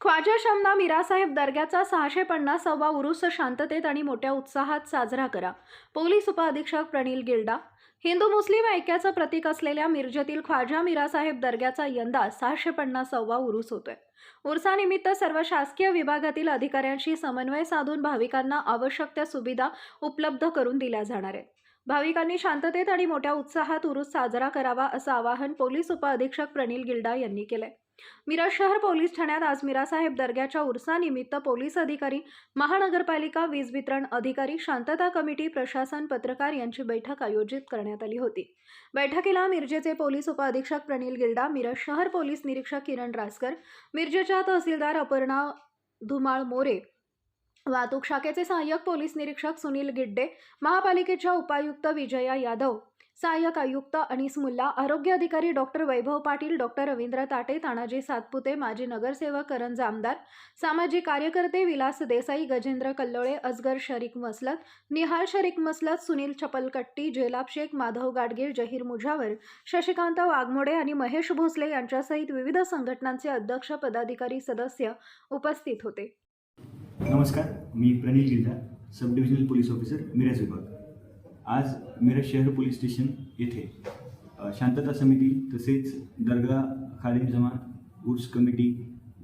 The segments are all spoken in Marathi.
ख्वाजा शमना मिरासाहेब दर्ग्याचा सहाशे पन्नासावा उरुस शांततेत आणि मोठ्या उत्साहात साजरा करा. पोलीस उपअधीक्षक प्रणील गिल्डा. हिंदू मुस्लिम ऐक्याचं प्रतीक असलेल्या मिरजेतील ख्वाजा मिरासाहेब दर्ग्याचा यंदा सहाशे पन्नासावा उरूस होतोय. उरसानिमित्त सर्व शासकीय विभागातील अधिकाऱ्यांशी समन्वय साधून भाविकांना आवश्यक त्या सुविधा उपलब्ध करून दिल्या जाणार आहेत. भाविकांनी शांततेत आणि मोठ्या उत्साहात उरूस साजरा करावा असं आवाहन पोलीस उपअधीक्षक प्रणील गिल्डा यांनी केलंय. मिरज शहर पोलीस ठाण्यात आज मिरासाहेब दर्ग्याच्या उर्सानिमित्त पोलीस अधिकारी महानगरपालिका वीज वितरण अधिकारी शांतता कमिटी प्रशासन पत्रकार यांची बैठक आयोजित करण्यात आली होती. बैठकीला मिरजेचे पोलीस उपअधीक्षक प्रणील गिल्डा मिरज शहर पोलीस निरीक्षक किरण रासकर मिरजेच्या तहसीलदार अपर्णा धुमाळ मोरे वाहतूक शाखेचे सहाय्यक पोलीस निरीक्षक सुनील गिड्डे महापालिकेच्या उपायुक्त विजया यादव सहाय्यक आयुक्त अनिस मुल्ला आरोग्य अधिकारी डॉक्टर वैभव पाटील डॉक्टर रवींद्र ताटे तानाजी सातपुते माजी नगरसेवक करण जामदार सामाजिक कार्यकर्ते विलास देसाई गजेंद्र कल्लोळे अजगर शरीक मसलत निहाल शरीक मसलत सुनील चपलकट्टी जेलाब शेख माधव गाडगीळ जहीर मुजावर शशिकांत वाघमोडे आणि महेश भोसले यांच्यासहित विविध संघटनांचे अध्यक्ष पदाधिकारी सदस्य उपस्थित होते. नमस्कार मी Pranil Gilda sub divisional police officer Miraj विभाग. आज मिरज शहर पोलीस स्टेशन येथे शांतता समिती तसेच दर्गा खालीम जमात उर्स कमिटी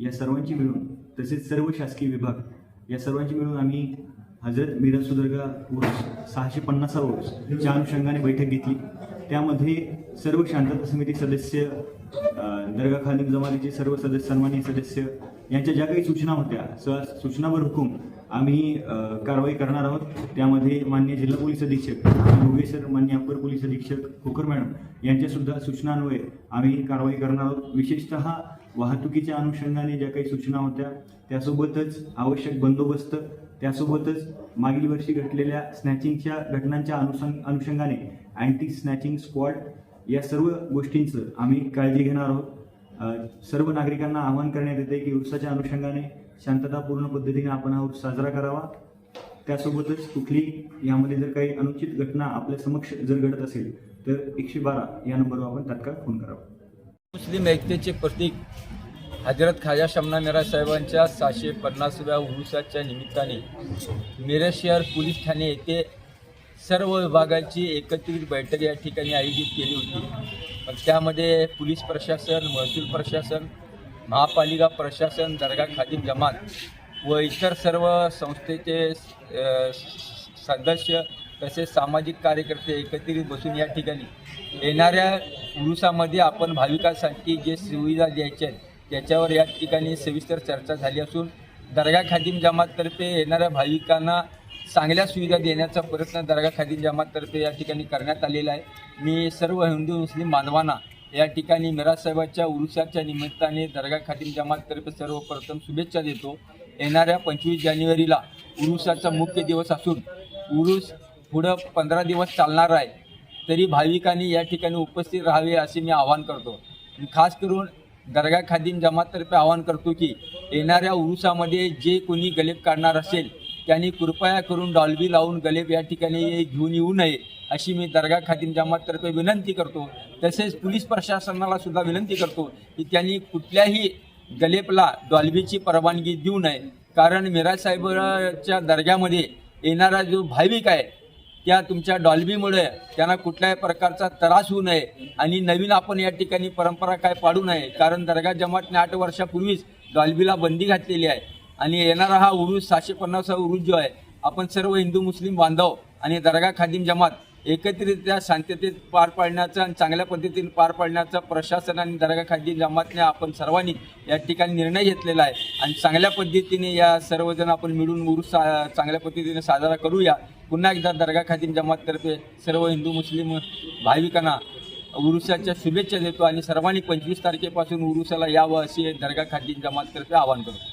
या सर्वांची मिळून तसेच सर्व शासकीय विभाग या सर्वांची मिळून आम्ही हजरत मिरज सुदर्गा उर्स सहाशे पन्नासा उर्स च्या अनुषंगाने बैठक घेतली. त्यामध्ये सर्व शांतता समिती सदस्य दर्गा खालीम जमातीचे सर्व सदस्य सन्माननीय सदस्य यांच्या ज्या काही सूचना होत्या स सूचनावर हुकूम आम्ही कारवाई करणार आहोत. त्यामध्ये मान्य जिल्हा पोलीस अधीक्षक भोगे सर मान्य अपर पोलीस अधीक्षक कुकर मॅडम यांच्यासुद्धा सूचनान्वये आम्ही कारवाई करणार आहोत. विशेषतः वाहतुकीच्या अनुषंगाने ज्या काही सूचना होत्या त्यासोबतच आवश्यक बंदोबस्त त्यासोबतच मागील वर्षी घडलेल्या स्नॅचिंगच्या घटनांच्या अनुषंग अनुषंगाने अँटी स्नॅचिंग स्क्वॉड या सर्व गोष्टींचं आम्ही काळजी घेणार आहोत. सर्व नागरिकांना आवाहन करण्यात येते की उर्साच्या अनुषंगाने शांततापूर्ण पद्धतीने आपण हा उर्स साजरा करावा. त्यासोबतच कुठली यामध्ये जर काही अनुचित घटना आपल्या समक्ष जर घडत असेल तर एकशे बारा या नंबरवर आपण तात्काळ फोन करावा. मुस्लिम ऐक्यतेचे प्रतीक हजरत खाजा शमना मेरा साहेबांच्या सहाशे पन्नासव्या उरुसाच्या निमित्ताने मिरज शहर पोलीस ठाणे येथे सर्व विभागाची एकत्रित बैठक या ठिकाणी आयोजित केली होती. पण त्यामध्ये पोलीस प्रशासन महसूल प्रशासन महापालिका प्रशासन दर्गा खादिम जमात व इतर सर्व संस्थेचे सदस्य तसेच सामाजिक कार्यकर्ते एकत्रित बसून या ठिकाणी येणाऱ्या उरुसामध्ये आपण भाविकांसाठी जे सुविधा द्यायच्या आहेत त्याच्यावर या ठिकाणी सविस्तर चर्चा झाली असून दर्गा खादिम जमाततर्फे येणाऱ्या भाविकांना चांगल्या सुविधा देण्याचा प्रयत्न दर्गा खादी जमाततर्फे या ठिकाणी करण्यात आलेला आहे. मी सर्व हिंदू मुस्लिम बांधवांना या ठिकाणी मिराजसाहेबाच्या उरुसाच्या निमित्ताने दर्गा खादिम जमाततर्फे सर्वप्रथम शुभेच्छा देतो. येणाऱ्या पंचवीस जानेवारीला उरुसाचा मुख्य दिवस असून उरुस पुढं पंधरा दिवस चालणार आहे. तरी भाविकांनी या ठिकाणी उपस्थित राहावे असे मी आवाहन करतो. खास करून दर्गा खादीम जमाततर्फे आवाहन करतो की येणाऱ्या उरुसामध्ये जे कोणी गलेब काढणार असेल त्यांनी कृपया करून डॉल्बी लावून गलेब या ठिकाणी घेऊन येऊ नये अशी मी दर्गा खादीम जमाततर्फे विनंती करतो. तसेच पोलीस प्रशासनाला सुद्धा विनंती करतो की त्यांनी कुठल्याही गलेपला डॉल्बीची परवानगी देऊ नये. कारण मिराज साहेबाच्या दर्ग्यामध्ये येणारा जो भाविक आहे त्या तुमच्या डॉल्बीमुळे त्यांना कुठल्याही प्रकारचा त्रास होऊ नये आणि नवीन आपण या ठिकाणी परंपरा काय पाडू नये. कारण दर्गा जमातने आठ वर्षापूर्वीच डॉल्बीला बंदी घातलेली आहे. आणि येणारा हा उरूस सहाशे पन्नासा उरूस जो आहे आपण सर्व हिंदू मुस्लिम बांधव आणि दर्गा खादिम जमात एकत्रितरित्या शांततेत पार पाडण्याचा आणि चांगल्या पद्धतीने पार पाडण्याचा प्रशासन आणि दर्गा खादिम जमातने आपण सर्वांनी या ठिकाणी निर्णय घेतलेला आहे. आणि चांगल्या पद्धतीने या सर्वजण आपण मिळून उरूस सा चांगल्या पद्धतीने साजरा करूया. पुन्हा एकदा दर्गा खादिम जमाततर्फे सर्व हिंदू मुस्लिम भाविकांना उरुसाच्या शुभेच्छा देतो आणि सर्वांनी पंचवीस तारखेपासून उरुसाला यावं असे दर्गा खादिम जमाततर्फे आवाहन करतो.